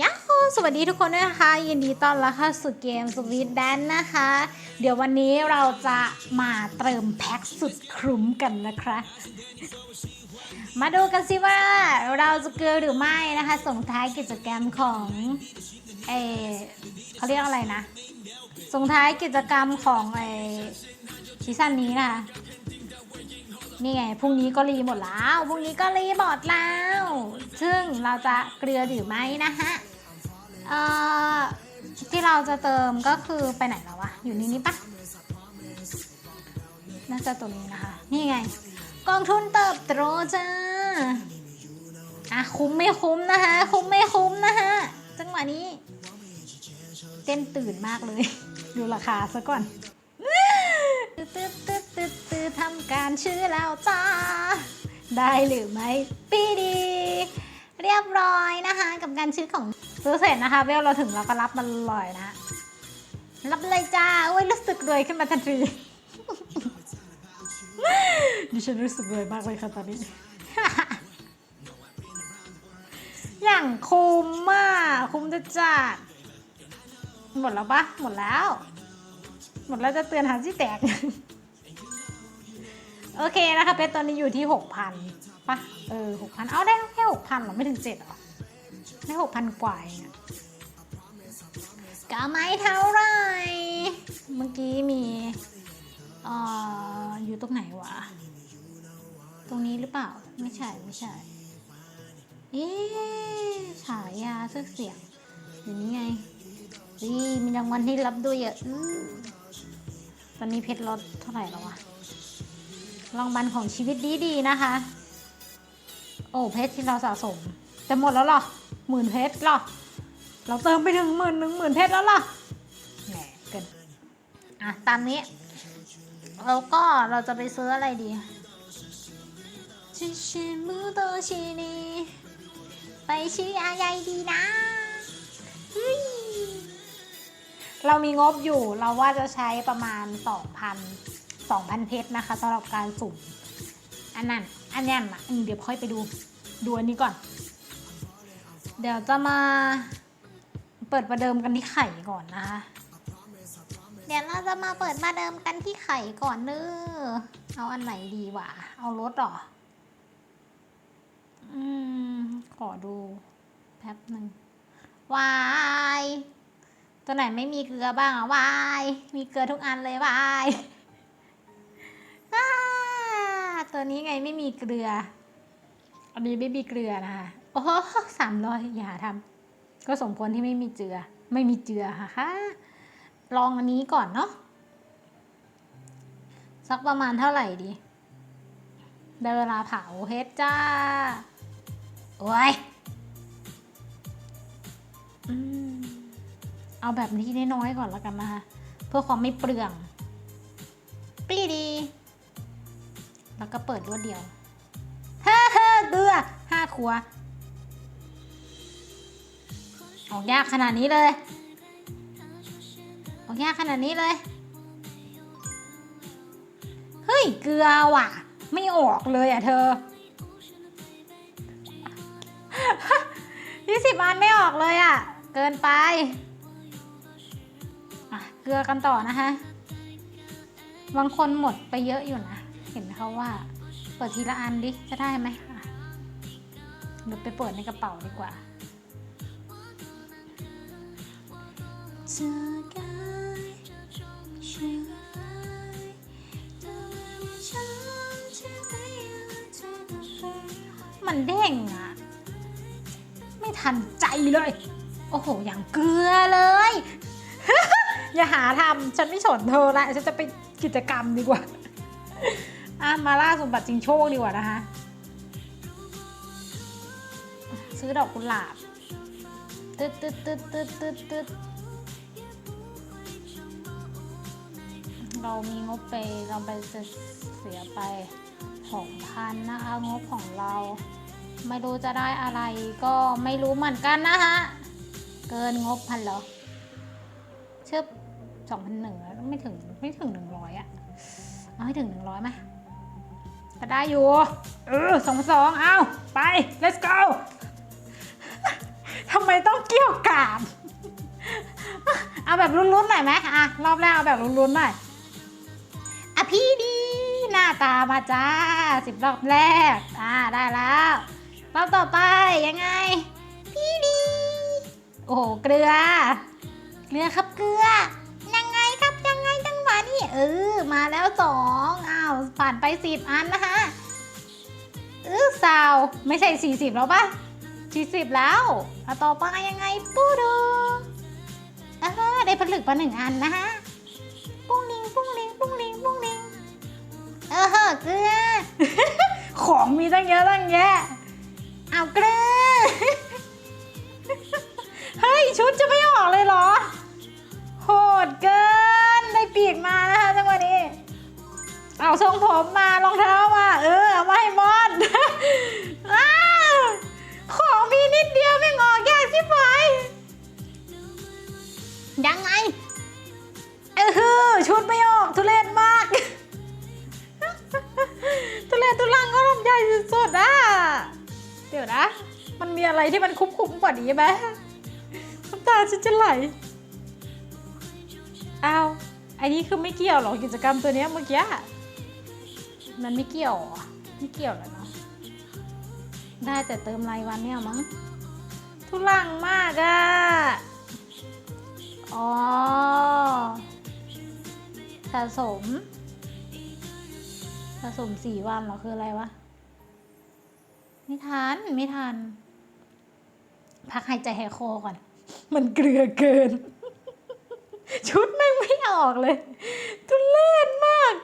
ยัฮฮูสวัสดีทุกคนด้วยนะคะ ยินดีต้อนรับเข้าสู่เกมสวีทแดนนะคะ เดี๋ยววันนี้เราจะมาเติมแพ็คสุดคุ้มกันนะคะ มาดูกันสิว่าเราจะเกลือหรือไม่นะคะ ส่งท้ายกิจกรรมของเออเขาเรียกอะไรนะ ส่งท้ายกิจกรรมของไอซีซั่นนี้นะคะ นี่ไงพรุ่งนี้ก็รีหมดแล้วพรุ่งนี้ก็รีหมดแล้ว ซึ่งเราจะเกลือหรือไม่นะฮะเอ่อที่เราจะเติมก็คือไปไหนแล้ววะอยู่นี่นี่ปะน่าจะตัวนี้นะคะ นี่ไง กองทุนเติบโตจ้าอะคุ้มไม่คุ้มนะคะคุ้มไม่คุ้มนะคะจังหวะนี้ เต้นตื่นมากเลย ดูราคาซะก่อน การชื่อแล้วจ้า ได้หรือไม่ปีดี เรียบร้อยนะคะ กับการชื่อของซื้อเสร็จนะคะเวลเราถึงเราก็รับมันลอยนะ รับเลยจ้าโอ้ยรู้สึกรวยขึ้นมาทันทีดิฉันรู้สึกรวยมากเลยค่ะตอนนี้ อย่างคุ้มมากคุ้มจะจัดหมดแล้วปะหมดแล้ว หมดแล้วจะเตือนหาที่แตก โอเคนะคะเพชรตอนนี้อยู่ที่หกพันปะเออหกพันเอาได้แค่หกพันหรอไม่ถึงเจ็ดหรอได้หกพันกว่าเองอะก็ไม่เท่าไรเมื่อกี้มีเอ่ออยู่ตรงไหนวะ ตรงนี้หรือเปล่าไม่ใช่ไม่ใช่เอ๊ฉายาเสื้อเสียงอยู่นี่ไงนี่มีรางวัลที่รับด้วยเยอะอื้อตอนนี้เพชรลดเท่าไหร่แล้ววะ รางวัลของชีวิตดีๆนะคะ โอ้เพชรที่เราสะสมจะหมดแล้วเหรอหมื่นเพชรเหรอเราเติมไปถึงหมื่นหนึ่งหมื่นเพชรแล้วเหรอแหมเกินอะตามนี้แล้วก็เราจะไปซื้ออะไรดีชิชิมุโตชินีไปชื่ออะไรดีนะเฮ้ยเรามีงบอยู่เราว่าจะใช้ประมาณ 2,000 2,000 เพชรนะคะสำหรับการสุ่ม อันนั้น อันนี้อะอืมเดี๋ยวค่อยไปดู ดูอันนี้ก่อน เดี๋ยวจะมาเปิดประเดิมกันที่ไข่ก่อนนะคะ เดี๋ยวเราจะมาเปิดประเดิมกันที่ไข่ก่อนเนอเอาอันไหนดีวะ เอารถหรอ อืม ขอดูแป๊บหนึ่งวายตัวไหนไม่มีเกลือบ้างอะวาย มีเกลือทุกอันเลยวาย อ่าตัวนี้ไงไม่มีเกลือ อันนี้ไม่มีเกลือนะคะโอ้สามร้อยอย่าทำก็สมควรที่ไม่มีเจือ ไม่มีเจือค่ะค่ะลองอันนี้ก่อนเนาะ สักประมาณเท่าไหร่ดี ได้เวลาเผาเฮ็ดจ้า โอ้ยอเอาแบบนี้น้อยๆก่อนแล้วกันนะคะ เพื่อความไม่เปลืองปลีดี แล้วก็เปิดรวดเดียวฮ่าฮ่าเดือห้าครัว ออกยากขนาดนี้เลย ออกยากขนาดนี้เลย เฮ้ย เกลือว่ะ ไม่ออกเลยอะเธอยี่สิบอันไม่ออกเลยอะ เกินไปเกลือกันต่อนะคะ บางคนหมดไปเยอะอยู่นะ เห็นเขาว่า เปิดทีละอันดิ จะได้ไหมอะเดี๋ยวไปเปิดในกระเป๋าดีกว่าเจอกันช่วยมันเด้งอะไม่ทันใจเลย โอ้โห อย่างเกลือเลย อย่าหาทำฉันไม่สนเธอละ ฉันจะไปกิจกรรมดีกว่า อะมาล่าสมบัติจริงโชคดีกว่านะคะ ซื้อดอกกุหลาบตึ๊ดตึ๊ดตึ๊ดตึ๊ดตึ๊ดตึ๊ดเรามีงบไปเราไปเสียไปสองพันนะคะ งบของเรา ไม่รู้จะได้อะไรก็ไม่รู้เหมือนกันนะคะเกินงบพันเหรอเชื่อสองพันหนึ่งไม่ถึงไม่ถึงหนึ่งร้อยอะเอาให้ถึงหนึ่งร้อยไหม ก็ได้อยู่ เออสองสองเอาไป let's go ทำไมต้องเกี่ยวกาบเอาแบบลุ้นๆหน่อยไหมอะรอบแรกเอาแบบลุ้นๆหน่อยอะพี่ดีหน้าตามาจ้าสิบรอบแรก อ่าได้แล้วรอบต่อไปยังไง พี่ดี โอ้โหเกลือ เกลือครับเกลือ เออ มาแล้วสองอ้าว ผ่านไปสิบอันนะคะ เออสาวไม่ใช่สี่สิบแล้วปะสี่สิบแล้วเอาต่อไปยังไงปูดูอ่าได้ผลึกมาหนึ่งอันนะคะปุ้งลิงปุ้งลิงปุ้งลิงปุ้งลิงเออเกลือ ของมีตั้งเยอะตั้งแยะเอาเกลือ เฮ้ย ชุดจะไม่ออกเลยเหรอ โหดเกินได้ ปีกมานะคะจังหวะนี้ เอาทรงผมมารองเท้ามา เออเอามาให้มอดของมีนิดเดียวไม่งอกยากชิบหายยังไง เออชุดไม่ออกทุเรศมาก ทุเรศทุลังก็ลำใหญ่สุดๆอะ เดี๋ยวนะ มันมีอะไรที่มันคุ้มๆกว่านี้ไหมน้ำตาฉันจะไหลอ้าว อันนี้คือไม่เกี่ยวหรอกกิจกรรมตัวเนี้ยเมื่อกี้ มันไม่เกี่ยวไม่เกี่ยวแล้วเนาะได้แต่เติมรายวันเนี่ยมั้ง ทุลังมากอะอ๋อ สะสม สะสมสี่วันเหรอคืออะไรวะ ไม่ทัน ไม่ทัน พักหายใจหายคอก่อน มันเกลือเกิน ชุดแม่งไม่ออกเลย ทุเรศมาก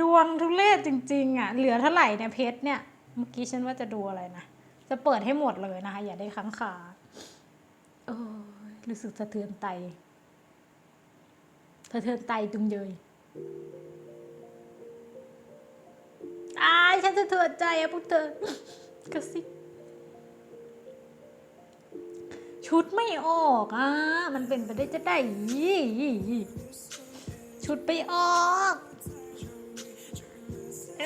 ดวงทุเรศจริง ๆ อะ เหลือเท่าไหร่เนี่ยเพชรเนี่ย เมื่อกี้ฉันว่าจะดูอะไรนะ จะเปิดให้หมดเลยนะคะ อย่าได้ค้างคาโอ้ยรู้สึกสะเทือนไตสะเทือนไตจุงเยยอายฉันสะเทือนใจอะพวกเธอกระซิบ ชุดไม่ออกอะ มันเป็นไปได้จะได้ยี่ชุดไปออกอ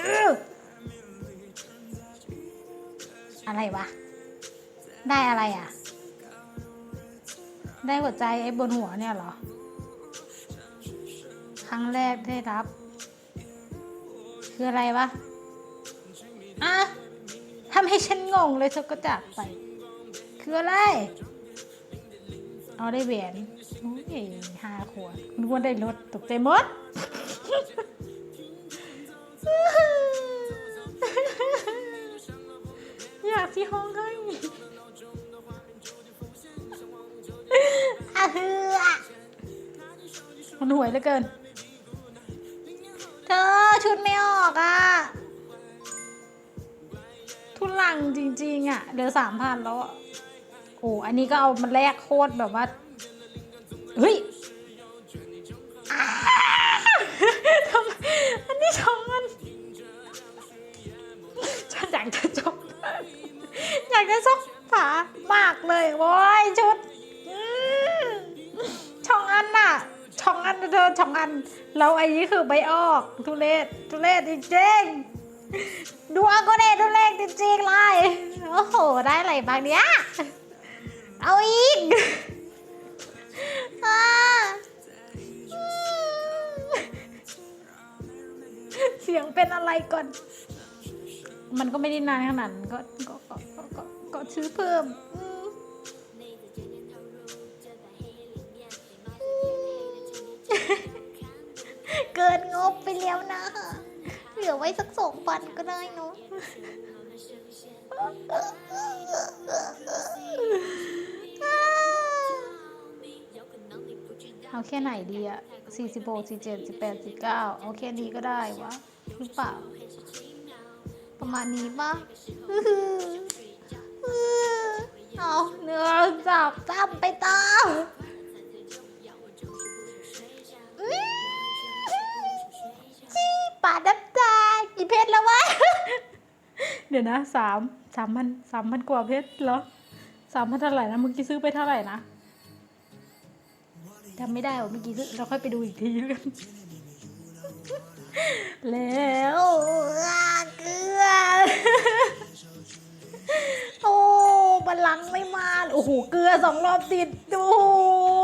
อะไรวะ ได้อะไรอะ ได้หัวใจไอ้บนหัวเนี่ยเหรอ ครั้งแรกได้รับ คืออะไรวะ อะทำให้ฉันงงเลยเธอก็จากไป คืออะไร เอาได้แหวนโอ้ยห้าขวดนึกว่าได้รถตกใจหมดอยากที่ห้องให้อะฮือมันห่วยเหลือเกิน เธอชุดไม่ออกอะ ทุลังจริง ๆ อะเหลือสามพันแล้วอะ โอ้อันนี้ก็เอามันแลกโคตรแบบว่า เฮ้ยทำอันนี้สองอันฉันอยากจะจบอยากจะซกฝามากเลยโว้ยชุดช่องอันน่ะช่องอันเธอช่องอัน เราไอ้นี้คือใบออก ทุเรศทุเรศจริงดูอังก็เดทุเรศจริงๆเลยโอ้โห ได้อะไรบางเนี้ย เอาอีกเสียงเป็นอะไรก่อน มันก็ไม่ได้นานขนาดก็ก็ก็ก็ก็ก็ซื้อเพิ่มเกินงบไปแล้วนะ เหลือไว้สักสองพันก็ได้เนอะ เอาแค่ไหนดีอะสี่สิบหกสี่เจ็ดสิบแปดสิบเก้าเอาแค่นี้ก็ได้วะหรือเปล่า ประมาณนี้ปะเอาเนื้อจับจับไปตามอื้อจี้ป่าดน้ำตากี่เพชรแล้ววะ เดี๋ยวนะสามสามพันสามพันกว่าเพชรเหรอสามพันเท่าไหร่นะเมื่อกี้ซื้อไปเท่าไหร่นะ จำไม่ได้ว่าเมื่อกี้เราค่อยไปดูอีกทีแล้วกันแล้วเกลือโอ้บัลลังไม่มาโอ้โหเกลือสองรอบติดดู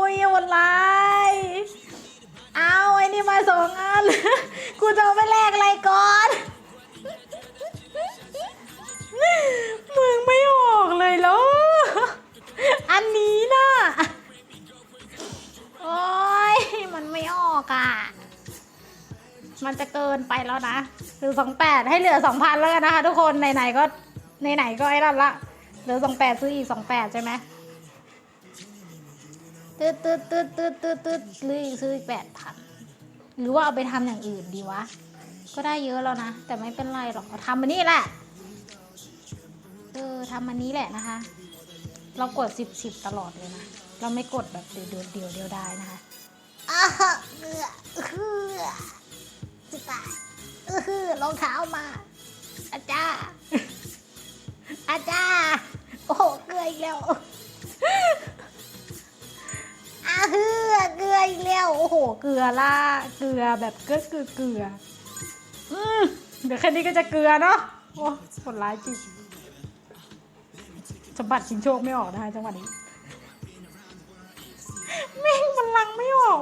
ยหมดไรเอาไอ้นี่มาสองอันกูจะไปแลกอะไรก่อน ออกอะ มันจะเกินไปแล้วนะหรือสองแปดให้เหลือสองพันแล้วกันนะคะ ทุกคนไหนๆก็ไหนๆก็ไอ้นั่นละเหลือสองแปดซื้ออีกสองแปดใช่ไหมตืดตืดตืดตืดตืดตืดซื้ออีกซื้ออีกแปดพันหรือว่าเอาไปทำอย่างอื่นดีวะ ก็ได้เยอะแล้วนะ แต่ไม่เป็นไรหรอกเอาทำมันนี่แหละ เออทำอันนี้แหละนะคะ เรากดสิบสิบตลอดเลยนะ เราไม่กดแบบเดียวเดียวเดียวเดียวได้นะคะ อ้าเอือเอือจะตายเออรองเท้ามา อาจารย์อาจารย์โอ้โหเกลืออีกแล้วอาเฮือเกลืออีกแล้วโอ้โห เกลือล่าเกลือแบบเกลือเกลือเกลืออืมเดี๋ยวแค่นี้ก็จะเกลือเนาะโอ้ผลร้ายจริงสมบัติชิงโชคไม่ออกนะคะจังหวะนี้แม่ง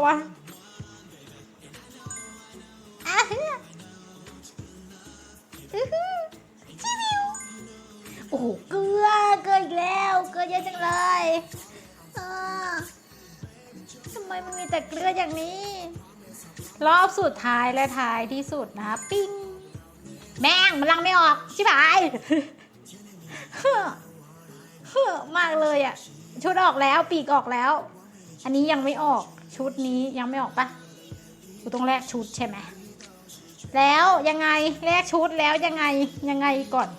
วะอะเฮ้ยอื้อหือชิวิวโอ้โหเกลือเกลืออีกแล้วเกลือเยอะจังเลยเออทำไมมันมีแต่เกลืออย่างนี้ รอบสุดท้ายและท้ายที่สุดนะปิ้งแม่งมันลังไม่ออกชิบหายเฮ้อมากเลยอะชุดออกแล้วปีกออกแล้ว อันนี้ยังไม่ออก ชุดนี้ยังไม่ออกปะกูต้องแลกชุดใช่ไหมแล้วยังไงแลกชุดแล้วยังไงยังไงก่อน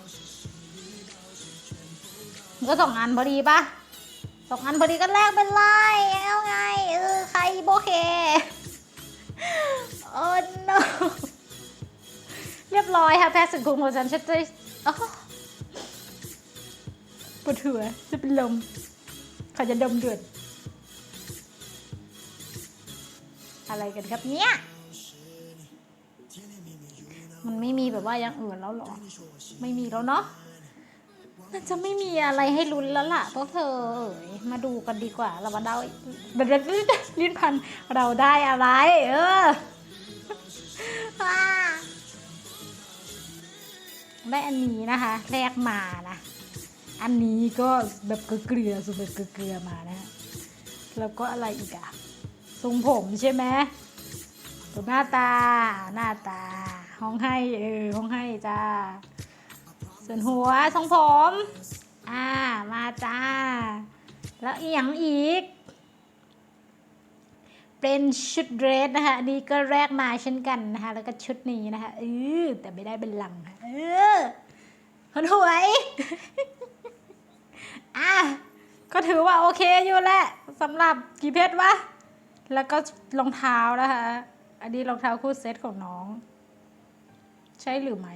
มันก็สองอันพอดีปะสองอันพอดีก็แลกเป็นไรเอาไงเออใครโบเคโอ้ no เรียบร้อยค่ะแพทย์สึกคุมของฉันฉันจะอ๋อปวดหัวจะเป็นลมเขาจะดมเดือด อะไรกันครับเนี่ย มันไม่มีแบบว่าอย่างอื่นแล้วเหรอ ไม่มีแล้วเนาะน่าจะไม่มีอะไรให้ลุ้นแล้วล่ะพวกเธอเอ๋ยมาดูกันดีกว่า เรามาเดาลิ้นพันเราได้อะไร เออว้าได้อันนี้นะคะแรกมานะ อันนี้ก็แบบเกลือๆสุดแบบเกลือๆมานะฮะแล้วก็อะไรอีกอะ ทรงผมใช่ไหมตัวหน้าตาหน้าตา ห้องให้เออห้องให้จ้า ส่วนหัวทรงผม อ่ามาจ้า แล้วอีกอย่างอีก เป็นชุดเดรสนะคะนนี้ก็แรกมาเช่นกันนะคะแล้วก็ชุดนี้นะคะเออแต่ไม่ได้เป็นหลังค่ะเออคนหวยอะก็ถือว่าโอเคอยู่แหละสำหรับกี่เพชรวะ แล้วก็รองเท้านะคะ อันนี้รองเท้าคู่เซตของน้อง ใช่หรือไหม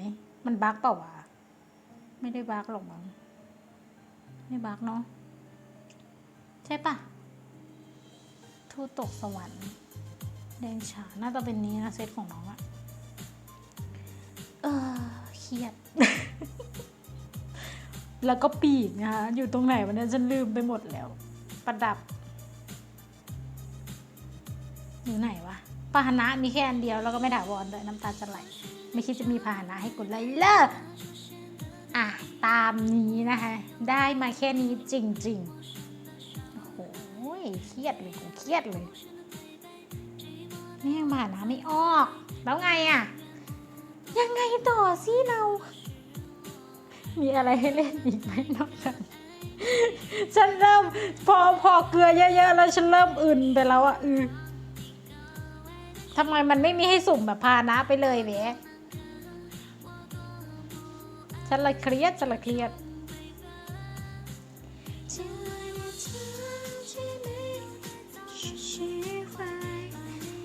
มันบั๊กเปล่าวะ ไม่ได้บั๊กหรอกมั้งไม่บั๊กเนาะ ใช่ปะทูตตกสวรรค์แดงฉาน่าจะเป็นนี้นะเซตของน้องอะเออเครียด แล้วก็ปีกนะคะ อยู่ตรงไหนวันนี้ฉันลืมไปหมดแล้ว ประดับ อยู่ไหนวะพาหนะมีแค่อันเดียวแล้วก็ไม่ถาวรด้วยน้ำตาจะไหลไม่คิดจะมีพาหนะให้กดเลยเลิกอะ ตามนี้นะคะ ได้มาแค่นี้จริงๆ โอ้โหเครียดเลยกูเครียดเลยนี่ยังพาหนะไม่ออก แล้วไงอะ ยังไงต่อสิเรา มีอะไรให้เล่นอีกไหมนอกจากฉันเริ่มพอพอเกลือเยอะๆ แล้วฉันเริ่มอื่นไปแล้วอะอือ ทำไมมันไม่มีให้สุ่มแบบพานะไปเลยเวะฉันละเครียดฉันละเครียด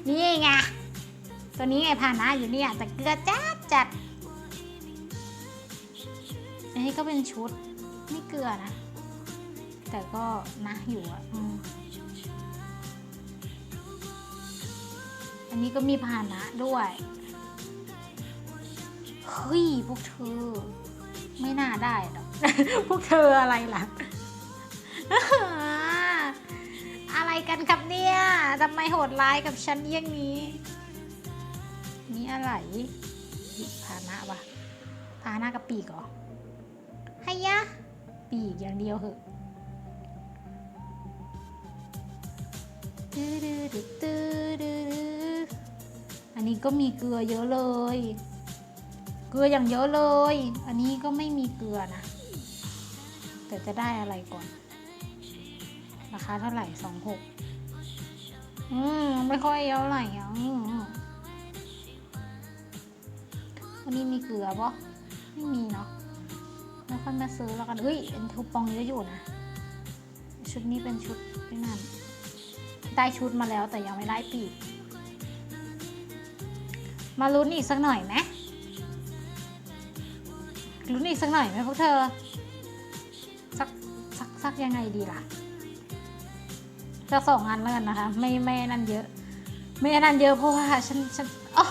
นี่ไง ตัวนี้ไงพานะอยู่เนี่ยแต่เกลือจัดจัด อันนี้ก็เป็นชุด ไม่เกลือนะ แต่ก็นะอยู่อะ นนี้ก็มีพาหนะด้วย เฮ้ย พวกเธอ ไม่น่าได้หรอก พวกเธออะไรล่ะ อะไรกันครับเนี่ยทำไมโหดร้ายกับฉันอย่างนี้ นี่อะไรพาหนะวะพาหนะกับปีกเหรอให้ยะ ปีกอย่างเดียวเหอะตื้อดื้อดื้ อันนี้ก็มีเกลือเยอะเลย เกลืออย่างเยอะเลย อันนี้ก็ไม่มีเกลือนะ แต่จะได้อะไรก่อน ราคาเท่าไหร่สองหกอืมไม่ค่อยเยอะไหร่อะอันนี้มีเกลือปะไม่มีเนาะแล้วค่อยมาซื้อแล้วกันเฮ้ยเป็นทูปองเยอะอยู่นะ ชุดนี้เป็นชุดที่นั่นได้ชุดมาแล้วแต่ยังไม่ได้ปีก มาลุ้นอีกสักหน่อยไหมลุ้นอีกสักหน่อยไหมพวกเธอ สักสักสักยังไงดีล่ะ จะสองอันแล้วกันนะคะ ไม่ไม่นั่นเยอะ ไม่นั่นเยอะเพราะว่าฉันฉันอ๋อ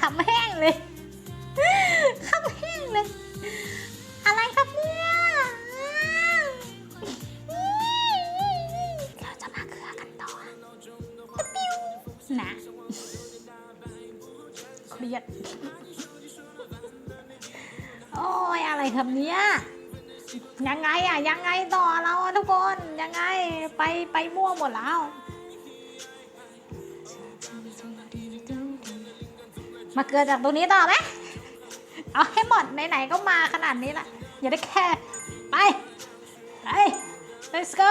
ขำแห้งเลย เลย อะไรครับเนี่ยเราจะมาเกลือกันต่อตะปิ้วนะเครียดโอ้ยอะไรครับเนี่ยยังไงอะยังไงต่อเราทุกคนยังไงไปไปมั่วหมดแล้วมาเกลือจากตรงนี้ต่อไหม เอาให้หมดไหนๆก็มาขนาดนี้ละอย่าได้แค่ไปไป let's go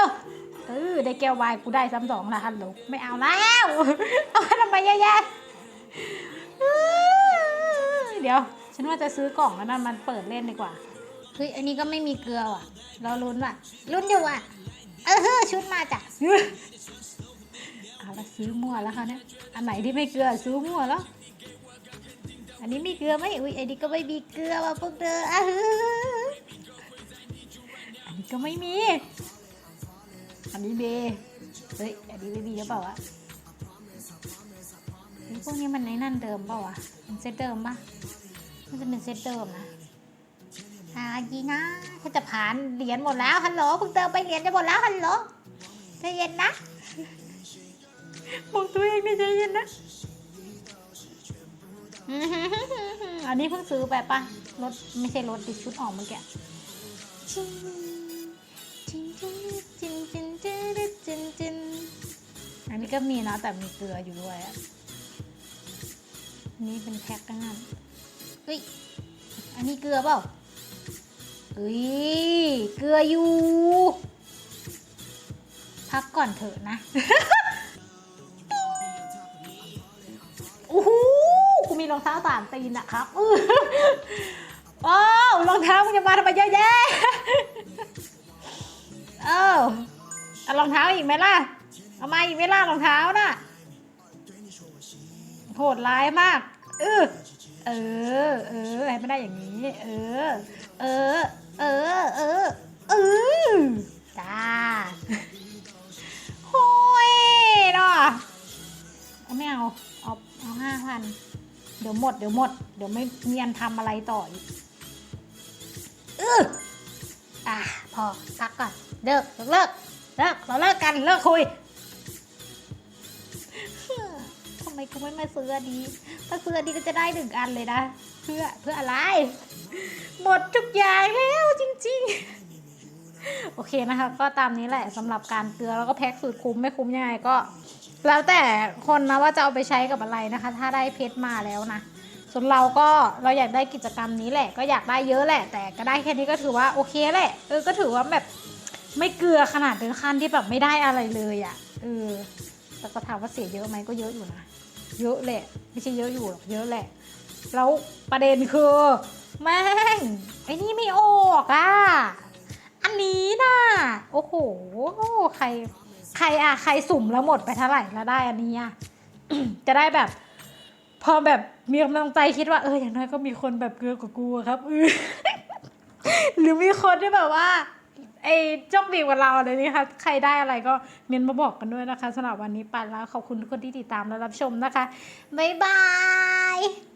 เออได้แก้ววายกูได้ซ้ำสองละฮัลโหลไม่เอาแล้วเอาไปทำไมเยอะแยะเดี๋ยว ฉันว่าจะซื้อกล่องแล้วนั่นมันเปิดเล่นดีกว่าเฮ้ยอันนี้ก็ไม่มีเกลือว่ะ เราลุ้นว่ะลุ้นอยู่อะ เออเฮ้อชุดมาจ้ะเอาละซื้อมั่วแล้วค่ะเนี่ยอันไหนที่ไม่เกลือซื้อมั่วแล้ว อันนี้มีเกลือไหมอุ้ยอันนี้ก็ไม่มีเกลือว่ะพวกเธออะอันนี้ก็ไม่มี อันนี้เบเฮ้ย อันนี้ไม่มีหรือเปล่าวะพวกนี้มันในนั่นเดิมเปล่าวะมันเซตเดิมปะมันจะเป็นเซตเดิมนะอายีนะถ้าจะผ่านเหรียญหมดแล้วฮัลโหลพวกเธอไปเหรียญจะหมดแล้วฮัลโหลใจเย็นนะบอกตัวเองนะใจเย็นนะ อันนี้เพิ่งซื้อไปปะรถไม่ใช่รถติดชุดออกเมื่อกี้อันนี้ก็มีนะแต่มีเกลืออยู่ด้วยอะนี่เป็นแพ็กกันนั่นเฮ้ย อันนี้เกลือเปล่าเฮ้ย เกลืออยู่ พักก่อนเถอะนะ รองเท้าสามตีนนะครับอื้อโอ้าวรองเท้ามึงจะมาทำไมเยอะแยะเออเอารองเท้าอีกไหมล่ะ เอามาอีกไหมล่ะรองเท้าน่ะโหดร้ายมาก เออ เออ เออ ให้ไม่ได้อย่างนี้ เออ เออ เออ เออ เออจ้าโอ้ยเนาะเอาไม่เอา เอา เอาห้าพัน เดี๋ยวหมดเดี๋ยวหมด เดี๋ยวไม่เนียนทำอะไรต่ออีกเอออะพอพักก่อนเลิกเลิกเลิกเราเลิกกันเลิกคุยทำไมกูไม่มาซื้ออันนี้ถ้าซื้ออันนี้ก็จะได้หนึ่งอันเลยนะ เพื่อเพื่ออะไร หมดทุกอย่างแล้วจริง ๆ โอเคนะคะ ก็ตามนี้แหละสำหรับการเกลือแล้วก็แพ็คสูตรคุ้มไม่คุ้มยังไงก็ แล้วแต่คนนะว่าจะเอาไปใช้กับอะไรนะคะ ถ้าได้เพชรมาแล้วนะ ส่วนเราก็เราอยากได้กิจกรรมนี้แหละ ก็อยากได้เยอะแหละ แต่ก็ได้แค่นี้ก็ถือว่าโอเคแหละ เออ ก็ถือว่าแบบไม่เกลือขนาดถึงขั้นที่แบบไม่ได้อะไรเลยอะ่ะ เออ แต่ก็ถามว่าเสียเยอะไหมก็เยอะอยู่นะ เยอะแหละ ไม่ใช่เยอะอยู่หรอกเยอะแหละ แล้วประเด็นคือแม่งไอ้นี่ไม่ออกอะ อันนี้น่ะ โอ้โห ใคร ใครอะใครสุ่มแล้วหมดไปเท่าไหร่แล้วได้อันนี้อะจะได้แบบ พอแบบมีกำลังใจคิดว่าเอออย่างน้อยก็มีคนแบบเกลือกว่ากูครับเออหรือมีคนที่แบบว่าไอ้โชคดีกว่าเราเลยนี่ค่ะใครได้อะไรก็เมนมาบอกกันด้วยนะคะสำหรับวันนี้ไปแล้วขอบคุณทุกคนที่ติดตามและรับชมนะคะ บ๊ายบาย